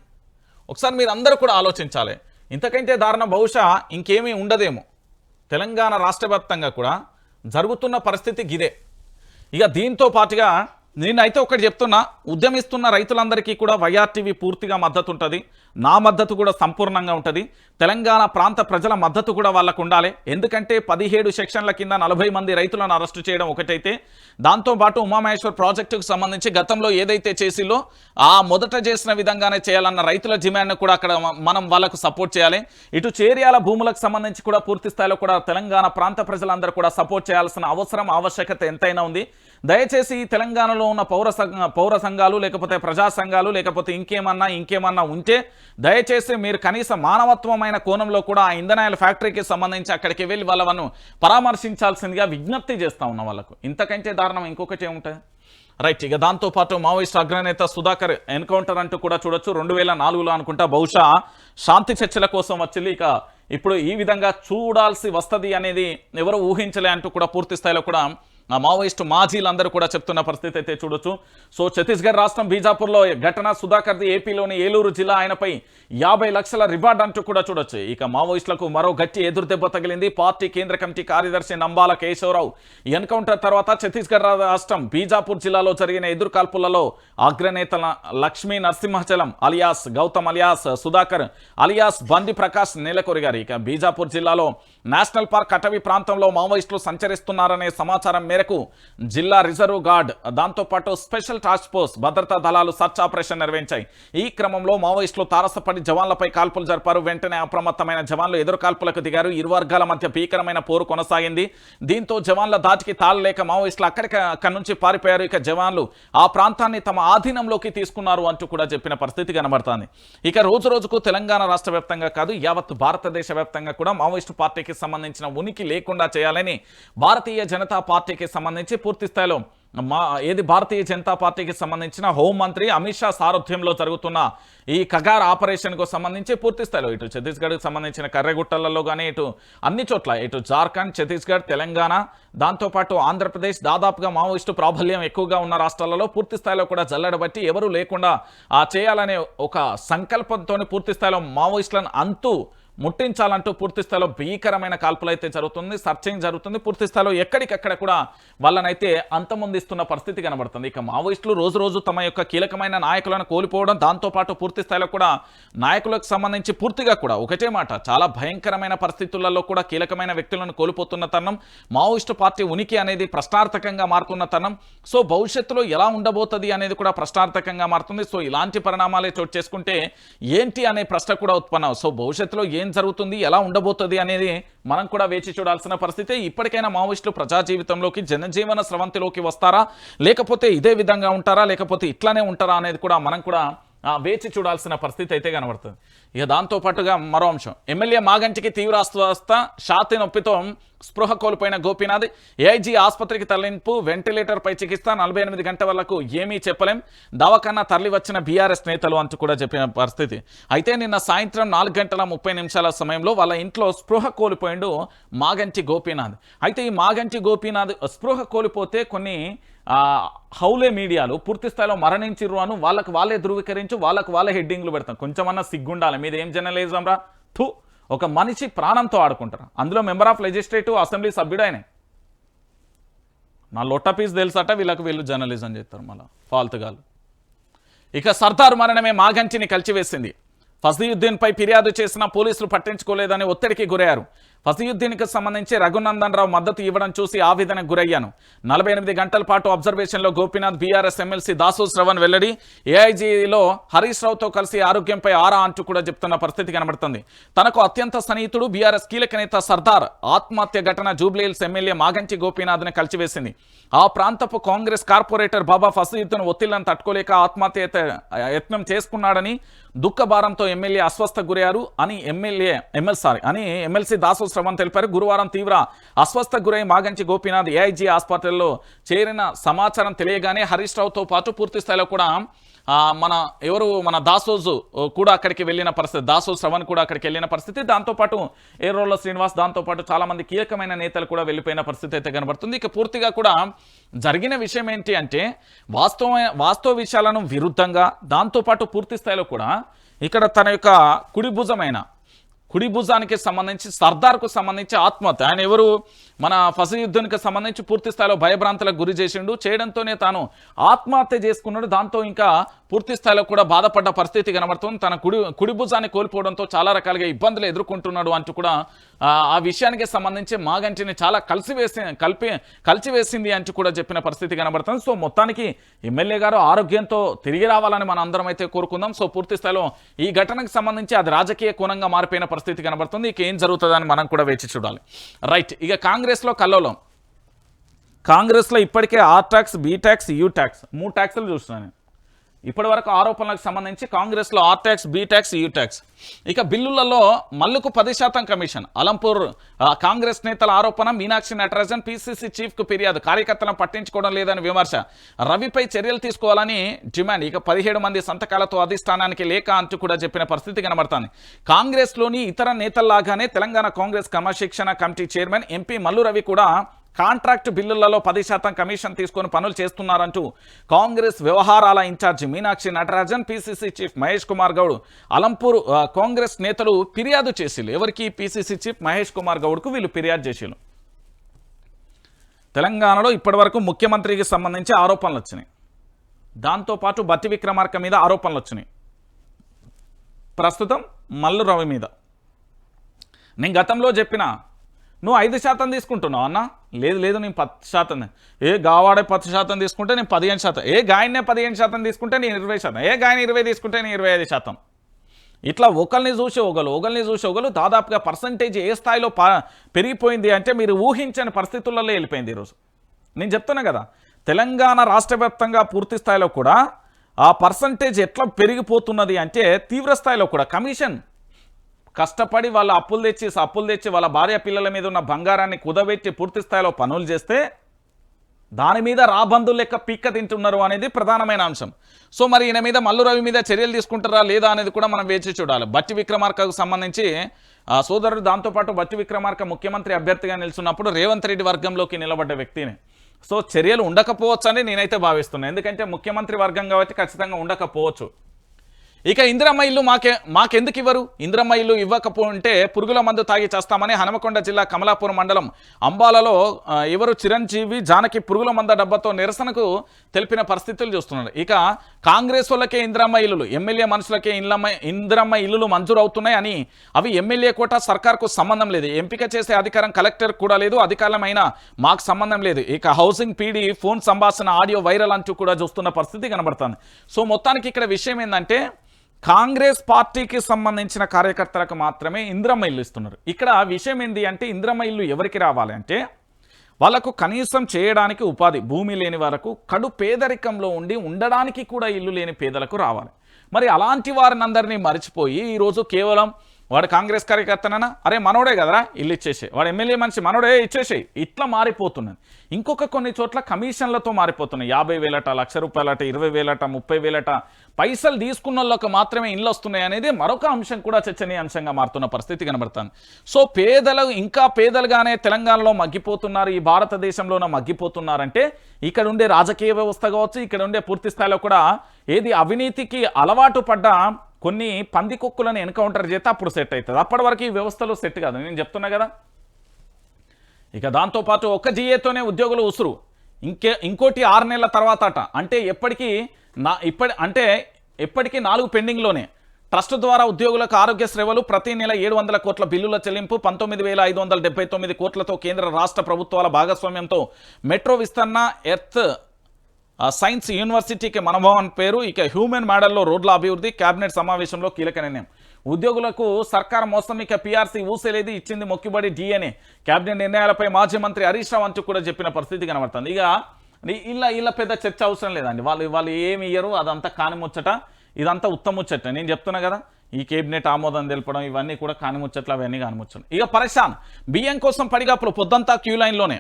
ఒకసారి మీరు అందరూ కూడా ఆలోచించాలి. ఇంతకంటే దారుణం బహుశా ఇంకేమీ ఉండదేమో. తెలంగాణ రాష్ట్ర వ్యాప్తంగా కూడా జరుగుతున్న పరిస్థితి గిదే ఇక దీంతో పాటుగా నేనైతే ఒకటి చెప్తున్నా ఉద్యమిస్తున్న రైతులందరికీ కూడా వైఆర్టీవీ పూర్తిగా మద్దతు ఉంటుంది నా మద్దతు కూడా సంపూర్ణంగా ఉంటుంది. తెలంగాణ ప్రాంత ప్రజల మద్దతు కూడా వాళ్ళకు ఉండాలి. ఎందుకంటే పదిహేడు సెక్షన్ల కింద నలభై మంది రైతులను అరెస్టు చేయడం ఒకటైతే. దాంతోపాటు ఉమామహేశ్వర్ ప్రాజెక్టుకు సంబంధించి గతంలో ఏదైతే చేసిలో ఆ మొదట చేసిన విధంగానే చేయాలన్న రైతుల డిమాండ్ను కూడా అక్కడ మనం వాళ్ళకు సపోర్ట్ చేయాలి. ఇటు చేరియాల భూములకు సంబంధించి కూడా పూర్తి స్థాయిలో కూడా తెలంగాణ ప్రాంత ప్రజలందరూ కూడా సపోర్ట్ చేయాల్సిన అవసరం ఆవశ్యకత ఎంతైనా ఉంది. దయచేసి తెలంగాణలో ఉన్న పౌర సంఘ పౌర సంఘాలు లేకపోతే ప్రజా సంఘాలు లేకపోతే ఇంకేమన్నా ఇంకేమన్నా ఉంటే దయచేసి మీరు కనీస మానవత్వమైన కోణంలో కూడా ఆ ఇంధనాయల ఫ్యాక్టరీకి సంబంధించి అక్కడికి వెళ్ళి వాళ్ళను పరామర్శించాల్సిందిగా విజ్ఞప్తి చేస్తూ ఉన్న వాళ్ళకు. ఇంతకంటే దారుణం ఇంకొకటి ఏముంటుంది రైట్ ఇక దాంతోపాటు మావోయిస్ట్ అగ్రనేత సుధాకర్ ఎన్కౌంటర్ అంటూ కూడా చూడొచ్చు. రెండు వేల నాలుగులో అనుకుంటా బహుశా శాంతి చర్చల కోసం వచ్చింది. ఇక ఇప్పుడు ఈ విధంగా చూడాల్సి వస్తుంది అనేది ఎవరు ఊహించలే అంటూ కూడా పూర్తి స్థాయిలో కూడా ఆ మావోయిస్టు మాజీలందరూ కూడా చెప్తున్న పరిస్థితి అయితే చూడొచ్చు. సో ఛత్తీస్గఢ్ రాష్ట్రం బీజాపూర్లో ఘటన సుధాకర్ది ఏపీలోని ఏలూరు జిల్లా ఆయనపై యాభై లక్షల రివార్డ్ అంటూ కూడా చూడొచ్చు. ఇక మావోయిస్టులకు మరో గట్టి ఎదురు దెబ్బ తగిలింది పార్టీ కేంద్ర కమిటీ కార్యదర్శి నంబాల కేశవరావు. ఎన్కౌంటర్ తర్వాత ఛత్తీస్గఢ్ రాష్ట్రం బీజాపూర్ జిల్లాలో జరిగిన ఎదురు కాల్పులలో అగ్రనేత Lakshmi Narasimhachalam alias Gautam alias Sudhakar alias Bandi Prakash నేలకొరిగారు. ఇక బీజాపూర్ జిల్లాలో నేషనల్ పార్క్ అటవీ ప్రాంతంలో మావోయిస్టులు సంచరిస్తున్నారనే సమాచారం మేరకు జిల్లా రిజర్వ్ గార్డ్ దాంతోపాటు స్పెషల్ టాస్క్ ఫోర్స్ భద్రతా దళాలు సర్చ్ ఆపరేషన్ నిర్వహించాయి. ఈ క్రమంలో మావోయిస్టులు తారసపడి జవాన్లపై కాల్పులు జరిపారు. వెంటనే అప్రమత్తమైన జవాన్లు ఎదురు కాల్పులకు దిగారు. ఇరు వర్గాల మధ్య భీకరమైన పోరు కొనసాగింది. దీంతో జవాన్ల దాటికి తాళలేక మావోయిస్టులు అక్కడికి అక్కడి నుంచి పారిపోయారు. ఇక జవాన్లు ఆ ప్రాంతాన్ని తమ ఆధీనంలోకి తీసుకున్నారు అంటూ కూడా చెప్పిన పరిస్థితి కనబడుతుంది. ఇక రోజు రోజుకు తెలంగాణ రాష్ట్ర వ్యాప్తంగా కాదు యావత్ భారతదేశ వ్యాప్తంగా కూడా మావోయిస్టు పార్టీకి సంబంధించిన ఉనికి లేకుండా చేయాలని భారతీయ జనతా పార్టీకి సంబంధించి పూర్తి స్థాయిలో మా ఏది భారతీయ జనతా పార్టీకి సంబంధించిన హోంమంత్రి అమిత్ షా సారథ్యంలో జరుగుతున్న ఈ కగార్ ఆపరేషన్కు సంబంధించి పూర్తి స్థాయిలో ఇటు ఛత్తీస్గఢ్కి సంబంధించిన కర్రెగుట్టలలో కానీ ఇటు అన్ని చోట్ల ఇటు జార్ఖండ్ ఛత్తీస్గఢ్ తెలంగాణ దాంతోపాటు ఆంధ్రప్రదేశ్ దాదాపుగా మావోయిస్టు ప్రాబల్యం ఎక్కువగా ఉన్న రాష్ట్రాలలో పూర్తి స్థాయిలో కూడా జల్లడబట్టి ఎవరూ లేకుండా ఆ చేయాలనే ఒక సంకల్పంతో పూర్తి స్థాయిలో మావోయిస్టులను అంతు ముట్టించాలంటూ పూర్తి స్థాయిలో భీకరమైన కాల్పులు అయితే జరుగుతుంది సర్చింగ్ జరుగుతుంది. పూర్తి స్థాయిలో ఎక్కడికక్కడ కూడా వాళ్ళనైతే అంతమొందిస్తున్న పరిస్థితి కనబడుతుంది. ఇక మావోయిస్టులు రోజు రోజు తమ యొక్క కీలకమైన నాయకులను కోల్పోవడం దాంతోపాటు పూర్తి స్థాయిలో కూడా నాయకులకు సంబంధించి పూర్తిగా కూడా ఒకటే మాట చాలా భయంకరమైన పరిస్థితులలో కూడా కీలకమైన వ్యక్తులను కోల్పోతున్న తరుణం మావోయిస్టు పార్టీ ఉనికి అనేది ప్రశ్నార్థకంగా మారుతున్న తరుణం. సో భవిష్యత్తులో ఎలా ఉండబోతుంది అనేది కూడా ప్రశ్నార్థకంగా మారుతుంది. సో ఇలాంటి పరిణామాలే చోటు చేసుకుంటే ఏంటి అనే ప్రశ్న కూడా ఉత్పన్నం. సో భవిష్యత్తులో ఏం జరుగుతుంది ఎలా ఉండబోతుంది అనేది మనం కూడా వేచి చూడాల్సిన పరిస్థితి ఇప్పటికైనా మావోయిస్టులు ప్రజా జీవితంలోకి జనజీవన స్రవంతిలోకి వస్తారా? లేకపోతే ఇదే విధంగా ఉంటారా? లేకపోతే ఇట్లానే ఉంటారా అనేది కూడా మనం కూడా వేచి చూడాల్సిన పరిస్థితి అయితే కనబడుతుంది. ఇక దాంతో పాటుగా మరో అంశం. ఎమ్మెల్యే మాగంటికి తీవ్ర అస్వస్థ ఛాతీ నొప్పితో స్పృహ కోల్పోయిన గోపీనాథ్ ఏఐజీ ఆసుపత్రికి తరలింపు వెంటిలేటర్పై చికిత్స నలభై ఎనిమిది గంటల వరకు ఏమీ చెప్పలేం దవాఖానా తరలి వచ్చిన బీఆర్ఎస్ నేతలు అంటూ కూడా చెప్పిన పరిస్థితి. అయితే నిన్న సాయంత్రం నాలుగు గంటల ముప్పై నిమిషాల సమయంలో వాళ్ళ ఇంట్లో స్పృహ కోల్పోయిండు మాగంటి గోపీనాథ్. అయితే ఈ మాగంటి గోపీనాథ్ స్పృహ కోల్పోతే కొన్ని హౌలే మీడియాలు పూర్తి స్థాయిలో మరణించిర్రు అను వాళ్ళకు వాళ్ళే ధృవీకరించు వాళ్ళకు వాళ్ళే హెడ్డింగ్లు పెడతాం కొంచెమన్నా సిగ్గుండాలి. మీద ఏం జర్నలిజం రా థూ ఒక మనిషి ప్రాణంతో ఆడుకుంటారు. అందులో మెంబర్ ఆఫ్ లెజిస్లేటివ్ అసెంబ్లీ సభ్యుడు ఆయన. నా లొట్ట పీస్ తెలుసట వీళ్ళకి వీళ్ళు జర్నలిజం చేస్తారు మళ్ళీ. ఫాల్తుగాలు ఇక సర్దార్ మరణమే మాగంచిని కలిచివేసింది. ఫజీయుద్దీన్పై ఫిర్యాదు చేసిన పోలీసులు పట్టించుకోలేదని ఒత్తిడికి గురయ్యారు. ఫసీయుద్దీన్కి సంబంధించి రఘునందన్ రావు మద్దతు ఇవ్వడం చూసి ఆవేదనకు గురయ్యాను. నలభై ఎనిమిది గంటల పాటు అబ్జర్వేషన్లో గోపీనాథ్ బీఆర్ఎస్ ఎమ్మెల్సీ దాసు శ్రవణ్ వెల్లడి ఏఐజీలో హరీష్ రావుతో కలిసి ఆరోగ్యంపై ఆరా అంటూ కూడా చెప్తున్న పరిస్థితి కనబడుతుంది. తనకు అత్యంత సన్నిహితుడు బీఆర్ఎస్ కీలక నేత సర్దార్ ఆత్మహత్య ఘటన జూబ్లీహిల్స్ ఎమ్మెల్యే మాగంటి గోపీనాథ్ని కలిచివేసింది. ఆ ప్రాంతపు కాంగ్రెస్ కార్పొరేటర్ బాబా ఫసీయుద్దీన్ ఒత్తిళ్ళను తట్టుకోలేక ఆత్మహత్య యత్నం చేసుకున్నాడని దుఃఖభారంతో ఎమ్మెల్యే అస్వస్థ గురయ్యారు అని ఎమ్మెల్యే ఎమ్మెల్ సారీ అని ఎమ్మెల్సీ దాసు శ్రవణ్ తెలిపారు. గురువారం తీవ్ర అస్వస్థ గురై మాగంచి గోపీనాథ్ ఏఐజీ హాస్పిటల్లో చేరిన సమాచారం తెలియగానే హరీష్ రావుతో పాటు పూర్తి స్థాయిలో కూడా మన ఎవరు మన దాసోజు కూడా అక్కడికి వెళ్ళిన పరిస్థితి దాసోజ్ శ్రవణ్ కూడా అక్కడికి వెళ్ళిన పరిస్థితి. దాంతోపాటు ఏరోళ్ళ శ్రీనివాస్ దాంతోపాటు చాలామంది కీలకమైన నేతలు కూడా వెళ్ళిపోయిన పరిస్థితి అయితే కనబడుతుంది. ఇక పూర్తిగా కూడా జరిగిన విషయం ఏంటి అంటే వాస్తవ వాస్తవ విషయాలను విరుద్ధంగా దాంతోపాటు పూర్తి స్థాయిలో కూడా ఇక్కడ తన యొక్క కుడిభుజమైన కుడి భుజానికి సంబంధించి సర్దార్కు సంబంధించి ఆత్మహత్య. ఆయన ఎవరు? మన ఫసల్ యుద్ధానికి సంబంధించి పూర్తి స్థాయిలో భయభ్రాంతులకు గురి చేసిండు. చేయడంతోనే తాను ఆత్మహత్య చేసుకున్నాడు. దాంతో ఇంకా పూర్తి స్థాయిలో కూడా బాధపడ్డ పరిస్థితి కనబడుతుంది. తన కుడి కుడి భుజాన్ని కోల్పోవడంతో చాలా రకాలుగా ఇబ్బందులు ఎదుర్కొంటున్నాడు అంటూ కూడా ఆ, ఆ విషయానికి సంబంధించి మాగంటిని చాలా కలిసివేసి కలిపి కలిసివేసింది అంటూ కూడా చెప్పిన పరిస్థితి కనబడుతుంది. సో మొత్తానికి ఎమ్మెల్యే గారు ఆరోగ్యంతో తిరిగి రావాలని మనం అందరం అయితే కోరుకుందాం. సో పూర్తి స్థాయిలో ఈ ఘటనకు సంబంధించి అది రాజకీయ కోణంగా మారిపోయిన పరిస్థితి కనబడుతుంది. ఇక ఏం జరుగుతుందని మనం కూడా వేచి చూడాలి. రైట్ ఇక కాంగ్రెస్లో కల్లోలం. కాంగ్రెస్లో ఇప్పటికే R tax B tax U tax మూడు ట్యాక్స్లు చూస్తున్నాను నేను. ఇప్పటి వరకు ఆరోపణలకు సంబంధించి కాంగ్రెస్లో R tax B tax U tax ఇక బిల్లులలో మల్లుకు పది శాతం కమిషన్. అలంపూర్ కాంగ్రెస్ నేతల ఆరోపణ మీనాక్షి నటరాజన్ పీసీసీ చీఫ్కు ఫిర్యాదు. కార్యకర్తలను పట్టించుకోవడం లేదని విమర్శ. రవిపై చర్యలు తీసుకోవాలని డిమాండ్. ఇక పదిహేడు మంది సంతకాలతో అధిష్టానానికి లేఖ అంటూ కూడా చెప్పిన పరిస్థితి కనబడుతుంది. కాంగ్రెస్లోని ఇతర నేతల్లాగానే తెలంగాణ కాంగ్రెస్ క్రమశిక్షణ committee chairman MP Mallu Ravi కూడా కాంట్రాక్ట్ బిల్లులలో పది శాతం కమిషన్ తీసుకొని పనులు చేస్తున్నారంటూ కాంగ్రెస్ వ్యవహారాల incharge Meenakshi Natarajan PCC chief Mahesh Kumar Goud Alampur Congress నేతలు ఫిర్యాదు చేసిళ్ళు ఎవరికి పిసిసి చీఫ్ మహేష్ కుమార్ గౌడ్కు వీళ్ళు ఫిర్యాదు చేసిళ్ళు తెలంగాణలో ఇప్పటివరకు ముఖ్యమంత్రికి సంబంధించి ఆరోపణలు వచ్చినాయి. దాంతోపాటు బట్టి విక్రమార్క మీద ఆరోపణలు వచ్చినాయి. ప్రస్తుతం మల్లు రవి మీద. నేను గతంలో చెప్పిన నువ్వు ఐదు శాతం తీసుకుంటున్నావు అన్న? లేదు లేదు నేను పది శాతం ఏ గావాడే పది శాతం తీసుకుంటే నేను పదిహేను శాతం. ఏ గాయనే పదిహేను శాతం తీసుకుంటే నేను ఇరవై శాతం. ఏ గాయని ఇరవై తీసుకుంటే నేను ఇరవై ఐదు శాతం. ఇట్లా ఒకరిని చూసి ఒకరు ఒకరిని చూసి ఒకరు దాదాపుగా పర్సంటేజ్ ఏ స్థాయిలో పెరిగిపోయింది అంటే మీరు ఊహించని పరిస్థితులలో వెళ్ళిపోయింది ఈరోజు నేను చెప్తున్నా కదా తెలంగాణ రాష్ట్ర వ్యాప్తంగా పూర్తి స్థాయిలో కూడా ఆ పర్సంటేజ్ ఎట్లా పెరిగిపోతున్నది అంటే తీవ్ర స్థాయిలో కూడా. కమిషన్ కష్టపడి వాళ్ళ అప్పులు తెచ్చి అప్పులు తెచ్చి వాళ్ళ భార్య పిల్లల మీద ఉన్న బంగారాన్ని కుదబెట్టి పూర్తి స్థాయిలో పనులు చేస్తే దాని మీద రాబందులు లెక్క పీక్క తింటున్నారు అనేది ప్రధానమైన అంశం. సో మరి ఈయన మీద మల్లు రవి మీద చర్యలు తీసుకుంటారా లేదా అనేది కూడా మనం వేచి చూడాలి. బట్టి విక్రమార్కకు సంబంధించి ఆ సోదరుడు దాంతోపాటు బట్టి విక్రమార్క ముఖ్యమంత్రి అభ్యర్థిగా నిలుచున్నప్పుడు రేవంత్ రెడ్డి వర్గంలోకి నిలబడ్డ వ్యక్తిని. సో చర్యలు ఉండకపోవచ్చు అని నేనైతే భావిస్తున్నాను ఎందుకంటే ముఖ్యమంత్రి వర్గం కాబట్టి ఖచ్చితంగా ఉండకపోవచ్చు. ఇక ఇందిరమ్మ ఇల్లు మాకే మాకెందుకు ఇవ్వరు? ఇందిరమ్మ ఇల్లు ఇవ్వకపోతే పురుగుల మందు తాగి చేస్తామని హనుమకొండ జిల్లా కమలాపురం మండలం అంబాలలో ఎవరు చిరంజీవి జానకి పురుగుల మంద డబ్బాతో నిరసనకు తెలిపిన పరిస్థితులు చూస్తున్నారు. ఇక కాంగ్రెస్ వాళ్ళకే ఇందిరమ్మ ఇల్లులు ఎమ్మెల్యే మనుషులకే ఇండ్లమ్మ ఇందిరమ్మ ఇల్లులు మంజూరు అవుతున్నాయని అవి ఎమ్మెల్యే కోట సర్కార్కు సంబంధం లేదు. ఎంపిక చేసే అధికారం కలెక్టర్ కూడా లేదు అధికారమైన మాకు సంబంధం లేదు. ఇక హౌసింగ్ పీడీ ఫోన్ సంభాషణ ఆడియో వైరల్ అంటూ కూడా చూస్తున్న పరిస్థితి కనబడుతుంది. సో మొత్తానికి ఇక్కడ విషయం ఏంటంటే కాంగ్రెస్ పార్టీకి సంబంధించిన కార్యకర్తలకు మాత్రమే ఇంద్రమ్మ ఇల్లు ఇస్తున్నారు. ఇక్కడ విషయం ఏంటి అంటే ఇంద్రమ్మ ఇల్లు ఎవరికి రావాలి అంటే వాళ్ళకు కనీసం చేయడానికి ఉపాధి భూమి లేని వరకు కడు పేదరికంలో ఉండి ఉండడానికి కూడా ఇల్లు లేని పేదలకు రావాలి. మరి అలాంటి వారిని అందరినీ మర్చిపోయి ఈరోజు కేవలం వాడు కాంగ్రెస్ కార్యకర్తనైనా? అరే మనోడే కదరా ఇల్లు ఇచ్చేసే వాడు ఎమ్మెల్యే మనిషి మనోడే ఇచ్చేసేయి. ఇట్లా మారిపోతున్నది ఇంకొక కొన్ని చోట్ల కమిషన్లతో మారిపోతున్నాయి. యాభై వేలట లక్ష రూపాయలట ఇరవై వేలట ముప్పై వేలట. పైసలు తీసుకున్న వాళ్ళకి మాత్రమే ఇండ్లు వస్తున్నాయి అనేది మరొక అంశం కూడా చర్చనీయాంశంగా మారుతున్న పరిస్థితి కనబడుతుంది. సో పేదలు ఇంకా పేదలుగానే తెలంగాణలో మగ్గిపోతున్నారు ఈ భారతదేశంలోనే మగ్గిపోతున్నారంటే ఇక్కడ ఉండే రాజకీయ వ్యవస్థ కావచ్చు ఇక్కడ ఉండే పూర్తి స్థాయిలో కూడా ఏది అవినీతికి అలవాటు పడ్డ కొన్ని పంది కుక్కులను ఎన్కౌంటర్ చేస్తే అప్పుడు సెట్ అవుతుంది. అప్పటి వరకు ఈ వ్యవస్థలో సెట్ కాదు. నేను చెప్తున్నా కదా. ఇక దాంతోపాటు ఒక్క జిఏతోనే ఉద్యోగులు ఉసురు. ఇంకే ఇంకోటి ఆరు నెలల తర్వాత అట అంటే ఎప్పటికీ నా ఇప్పటి అంటే ఎప్పటికీ నాలుగు పెండింగ్లోనే. ట్రస్ట్ ద్వారా ఉద్యోగులకు ఆరోగ్య సేవలు ప్రతి నెల ఏడు వందల కోట్ల బిల్లుల చెల్లింపు పంతొమ్మిది వేల ఐదు వందల డెబ్బై తొమ్మిది కోట్లతో కేంద్ర రాష్ట్ర ప్రభుత్వాల భాగస్వామ్యంతో మెట్రో విస్తరణ ఎర్త్ సైన్స్ యూనివర్సిటీకి మనభవన్ పేరు. ఇక హ్యూమన్ మోడల్లో రోడ్ల అభివృద్ధి కేబినెట్ సమావేశంలో కీలక నిర్ణయం. ఉద్యోగులకు సర్కార్ మోసం ఇక పీఆర్సీ ఊసేలేదు ఇచ్చింది మొక్కుబడి డిఎన్ఏ కేబినెట్ నిర్ణయాలపై మాజీ మంత్రి హరీష్ రావు అంటూ కూడా చెప్పిన పరిస్థితి కనబడుతుంది. ఇక ఇలా ఇలా పెద్ద చర్చ అవసరం లేదండి. వాళ్ళు వాళ్ళు ఏమి ఇయ్యరు అదంతా కాని ముచ్చట ఇదంతా ఉత్తమ ముచ్చట. నేను చెప్తున్నా కదా ఈ కేబినెట్ ఆమోదం తెలపడం ఇవన్నీ కూడా కానిముచ్చట్లు అవన్నీ కానిముచ్చడం ఇక పరిశాన్ బియ్యం కోసం పడిగాపులు పొద్దంతా క్యూ లైన్లోనే.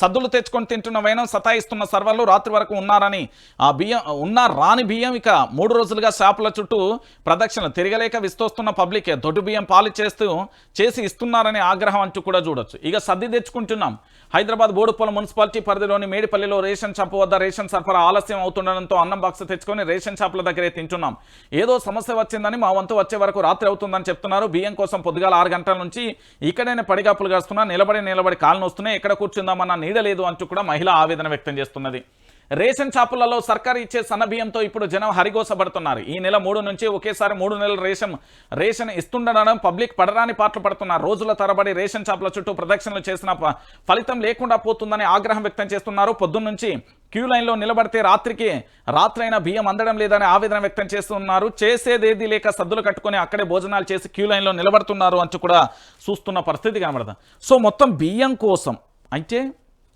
సద్దులు తెచ్చుకొని తింటున్న వైనం సతాయిస్తున్న సర్వర్లు రాత్రి వరకు ఉన్నారని ఆ బియ్యం ఉన్న రాని బియ్యం ఇక మూడు రోజులుగా షాపుల చుట్టూ ప్రదక్షిణ తిరగలేక విస్తోస్తున్న పబ్లిక్ దొడ్డు బియ్యం పాలు చేస్తూ చేసి ఇస్తున్నారని ఆగ్రహం అంటూ కూడా చూడొచ్చు. ఇక సర్ది తెచ్చుకుంటున్నాం. హైదరాబాద్ బోడుపల్లి మున్సిపాలిటీ పరిధిలోని మేడిపల్లిలో రేషన్ షాపు వద్ద రేషన్ సరఫరా ఆలస్యం అవుతుండడంతో అన్నం బాక్స్ తెచ్చుకొని రేషన్ షాపుల దగ్గరే తింటున్నాం. ఏదో సమస్య వచ్చిందని మా వంతు వచ్చే వరకు రాత్రి అవుతుందని చెప్తున్నారు. బియ్యం కోసం పొద్దుగాల ఆరు గంటల నుంచి ఇక్కడైనా పడిగాపులు కాస్తున్నా నిలబడి నిలబడి కాళ్ళు వస్తున్నాయి ఎక్కడ కూర్చుందామన్న నీడ లేదు అంటూ కూడా మహిళ ఆవేదన వ్యక్తం చేస్తున్నది. రేషన్ షాపులలో సర్కార్ ఇచ్చే సన్న బియ్యంతో ఇప్పుడు జనం హరిగోసపడుతున్నారు. ఈ నెల మూడు నుంచి ఒకేసారి మూడు నెలల రేషన్ రేషన్ ఇస్తుండడం పబ్లిక్ పడరాని పాటలు పడుతున్నారు. రోజుల తరబడి రేషన్ షాపుల చుట్టూ ప్రదక్షిణలు చేసిన ఫలితం లేకుండా పోతుందని ఆగ్రహం వ్యక్తం చేస్తున్నారు. పొద్దున్నుంచి క్యూ లైన్లో నిలబడితే రాత్రికి రాత్రైన బియ్యం అందడం లేదని ఆవేదన వ్యక్తం చేస్తున్నారు. చేసేదేది లేక సద్దులు కట్టుకొని అక్కడే భోజనాలు చేసి క్యూ లైన్లో నిలబడుతున్నారు అంటూ కూడా చూస్తున్న పరిస్థితి కనబడదు? సో మొత్తం బియ్యం కోసం అయితే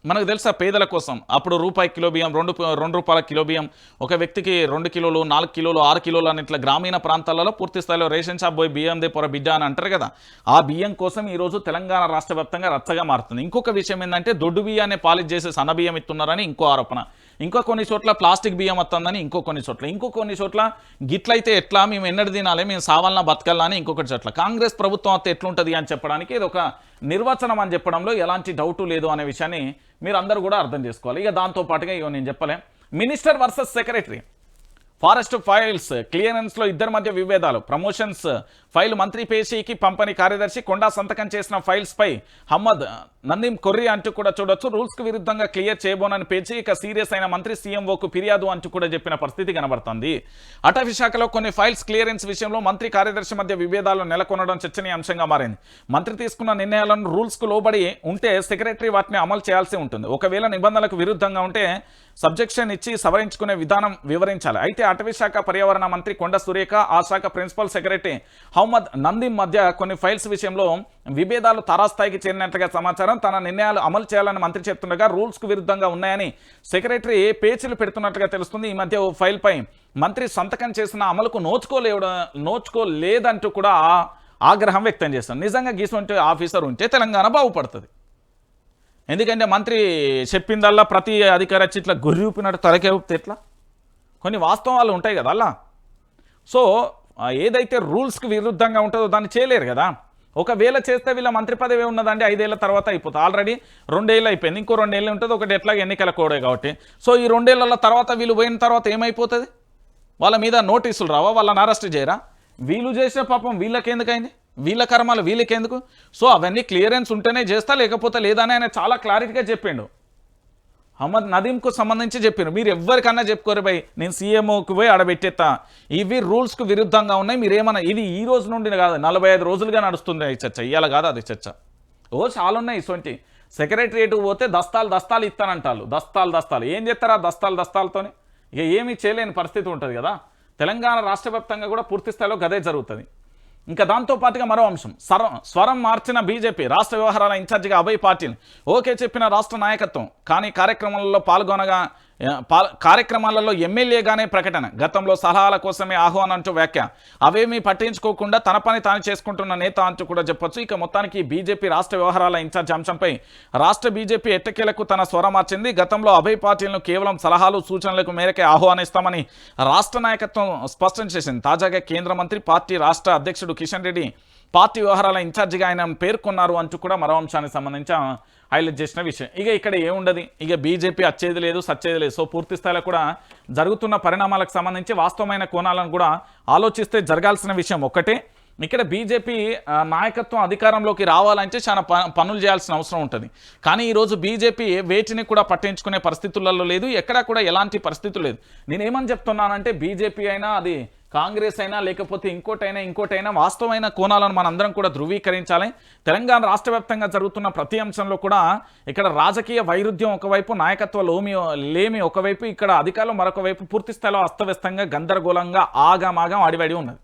మనకు తెలుసా పేదల కోసం. అప్పుడు రూపాయి కిలో బియ్యం రెండు రెండు రూపాయల కిలో బియ్యం. ఒక వ్యక్తికి రెండు కిలోలు నాలుగు కిలోలు ఆరు కిలోలు అని ఇట్లా గ్రామీణ ప్రాంతాలలో పూర్తి స్థాయిలో రేషన్ షాప్ పోయి బియ్యం దే పొర బిడ్డ అని అంటారు కదా. ఆ బియ్యం కోసం ఈరోజు తెలంగాణ రాష్ట్ర వ్యాప్తంగా రచ్చగా మారుతుంది. ఇంకొక విషయం ఏంటంటే దొడ్డు బియ్యాన్ని పాలిష్ చేసి సన్న బియ్యం ఇస్తున్నారని ఇంకో ఆరోపణ. ఇంకో కొన్ని చోట్ల ప్లాస్టిక్ బియ్యం వస్తుందని ఇంకో కొన్ని చోట్ల. ఇంకో కొన్ని చోట్ల గిట్లయితే ఎట్లా మేము ఎన్నడు తినాలి మేము సావాలన్నా బతకాలని ఇంకొకటి చోట్ల. కాంగ్రెస్ ప్రభుత్వం అయితే ఎట్లుంటుంది అని చెప్పడానికి ఇది ఒక నిర్వచనం అని చెప్పడంలో ఎలాంటి డౌటు లేదు అనే విషయాన్ని మీరు అందరూ కూడా అర్థం చేసుకోవాలి. ఇక దాంతో పాటుగా ఇక నేను చెప్పలేం. Minister versus secretary forest files క్లియరెన్స్లో ఇద్దరి మధ్య విభేదాలు. ప్రమోషన్స్ ఫైల్ మంత్రి పేషీకి పంపని కార్యదర్శి కొండా సంతకం చేసిన ఫైల్స్ పై హమ్మద్ నందీం కొర్రి అంటూ కూడా చూడొచ్చు. రూల్స్కు విరుద్ధంగా క్లియర్ చేయబోనని పేచి ఇక సీరియస్ అయిన మంత్రి సీఎంఓకు ఫిర్యాదు అంటూ కూడా చెప్పిన పరిస్థితి కనబడుతుంది. అటవీ శాఖలో కొన్ని ఫైల్స్ క్లియరెన్స్ విషయంలో మంత్రి కార్యదర్శి మధ్య విభేదాలు నెలకొనడం చర్చనీయాంశంగా మారింది. మంత్రి తీసుకున్న నిర్ణయాలను రూల్స్కు లోబడి ఉంటే సెక్రటరీ వాటిని అమలు చేయాల్సి ఉంటుంది. ఒకవేళ నిబంధనలకు విరుద్ధంగా ఉంటే సబ్జెక్షన్ ఇచ్చి సవరించుకునే విధానం వివరించాలి. అయితే అటవీశాఖ పర్యావరణ మంత్రి కొండ సురేఖ ఆ శాఖ ప్రిన్సిపల్ సెక్రటరీ హౌమద్ నందీం మధ్య కొన్ని ఫైల్స్ విషయంలో విభేదాలు తారాస్థాయికి చేరినట్లుగా సమాచారం. తన నిర్ణయాలు అమలు చేయాలని మంత్రి చెప్తుండగా రూల్స్కు విరుద్ధంగా ఉన్నాయని సెక్రటరీ పేచీలు పెడుతున్నట్లుగా తెలుస్తుంది. ఈ మధ్య ఓ ఫైల్ పై మంత్రి సంతకం చేసిన అమలుకు నోచుకోలేవడం నోచుకోలేదంటూ కూడా ఆగ్రహం వ్యక్తం చేస్తాను నిజంగా గీసుంటే ఆఫీసర్ ఉంటే తెలంగాణ బాగుపడుతుంది. ఎందుకంటే మంత్రి చెప్పిందల్లా ప్రతి అధికార వచ్చి ఇట్లా గొర్రె ఊపినట్టు తలకే ఊపితే ఎట్లా? కొన్ని వాస్తవాలు ఉంటాయి కదా అలా. సో ఏదైతే రూల్స్కి విరుద్ధంగా ఉంటుందో దాన్ని చేయలేరు కదా. ఒకవేళ చేస్తే వీళ్ళ మంత్రి పదవి ఉన్నదండి ఐదేళ్ళ తర్వాత అయిపోతుంది. ఆల్రెడీ రెండేళ్ళు అయిపోయింది. ఇంకో రెండేళ్ళు ఉంటుంది. ఒకటి ఎట్లా ఎన్నికల కోడే కాబట్టి. సో ఈ రెండేళ్ళ తర్వాత వీళ్ళు పోయిన తర్వాత ఏమైపోతుంది? వాళ్ళ మీద నోటీసులు రావా? వాళ్ళని అరెస్ట్ చేయరా? వీళ్ళు చేసిన పాపం వీళ్ళకెందుకైంది వీళ్ళ కర్మాలు వీళ్ళకెందుకు సో అవన్నీ క్లియరెన్స్ ఉంటేనే చేస్తా లేకపోతే లేదని ఆయన చాలా క్లారిటీగా చెప్పిండు. అహ్మద్ నదీంకు సంబంధించి చెప్పారు. మీరు ఎవరికన్నా చెప్పుకోరు భయ్ నేను సీఎంఓకి పోయి ఆడబెట్టేస్తా ఇవి రూల్స్కు విరుద్ధంగా ఉన్నాయి. మీరేమన్నా ఇది ఈ రోజు నుండి కాదు నలభై ఐదు రోజులుగా నడుస్తుంది ఈ చర్చ. ఇవాళ కాదు అది చర్చ. ఓ చాలా ఉన్నాయి ఇటువంటి. సెక్రటరియట్కి పోతే దస్తాలు దస్తాలు ఇస్తానంటారు దస్తాలు దస్తాలు. ఏం చేస్తారా దస్తాలు దస్తాలతోని? ఇక ఏమీ చేయలేని పరిస్థితి ఉంటుంది కదా. తెలంగాణ రాష్ట్ర వ్యాప్తంగా కూడా పూర్తి స్థాయిలో గదే జరుగుతుంది. ఇంకా దాంతో పాటుగా మరో అంశం. స్వరం స్వరం మార్చిన బీజేపీ రాష్ట్ర వ్యవహారాల ఇన్ఛార్జిగా అభయ్ పాటిల్ ఓకే చెప్పిన రాష్ట్ర నాయకత్వం కానీ కార్యక్రమాలలో పాల్గొనగా కార్యక్రమాలలో ఎమ్మెల్యేగానే ప్రకటన. గతంలో సలహాల కోసమే ఆహ్వానం అంటూ వ్యాఖ్య. అవేమీ పట్టించుకోకుండా తన పని తాను చేసుకుంటున్న నేత అంటూ కూడా చెప్పొచ్చు. ఇక మొత్తానికి బీజేపీ రాష్ట్ర వ్యవహారాల ఇన్ఛార్జ్ అంశంపై రాష్ట్ర బీజేపీ ఎట్టకేలకు తన స్వరం మార్చింది. గతంలో అభయ్ పార్టీలను కేవలం సలహాలు సూచనలకు మేరకే ఆహ్వానిస్తామని రాష్ట్ర నాయకత్వం స్పష్టం చేసింది. తాజాగా కేంద్ర మంత్రి పార్టీ రాష్ట్ర అధ్యక్షుడు కిషన్ రెడ్డి పార్టీ వ్యవహారాల ఇన్ఛార్జిగా ఆయన పేర్కొన్నారు అంటూ కూడా మరో అంశానికి సంబంధించి హైలైట్ చేసిన విషయం. ఇక ఇక్కడ ఏముండదు? ఇక బీజేపీ వచ్చేది లేదు సచ్చేది లేదు. సో పూర్తి స్థాయిలో కూడా జరుగుతున్న పరిణామాలకు సంబంధించి వాస్తవమైన కోణాలను కూడా ఆలోచిస్తే జరగాల్సిన విషయం ఒక్కటే. ఇక్కడ బీజేపీ నాయకత్వం అధికారంలోకి రావాలంటే చాలా ప- పనులు చేయాల్సిన అవసరం ఉంటుంది. కానీ ఈరోజు బీజేపీ వేటిని కూడా పట్టించుకునే పరిస్థితులలో లేదు ఎక్కడా కూడా ఎలాంటి పరిస్థితులు లేదు. నేనేమని చెప్తున్నానంటే బీజేపీ అయినా అది కాంగ్రెస్ అయినా లేకపోతే ఇంకోటైనా ఇంకోటైనా వాస్తవమైన కోణాలను మనందరం కూడా ధృవీకరించాలి. తెలంగాణ రాష్ట్ర జరుగుతున్న ప్రతి అంశంలో కూడా ఇక్కడ రాజకీయ వైరుధ్యం ఒకవైపు నాయకత్వ లోమి లేమి ఒకవైపు ఇక్కడ అధికారులు మరొక వైపు పూర్తి స్థాయిలో అస్తవ్యస్తంగా గందరగోళంగా ఆగమాగం అడివడి ఉన్నది.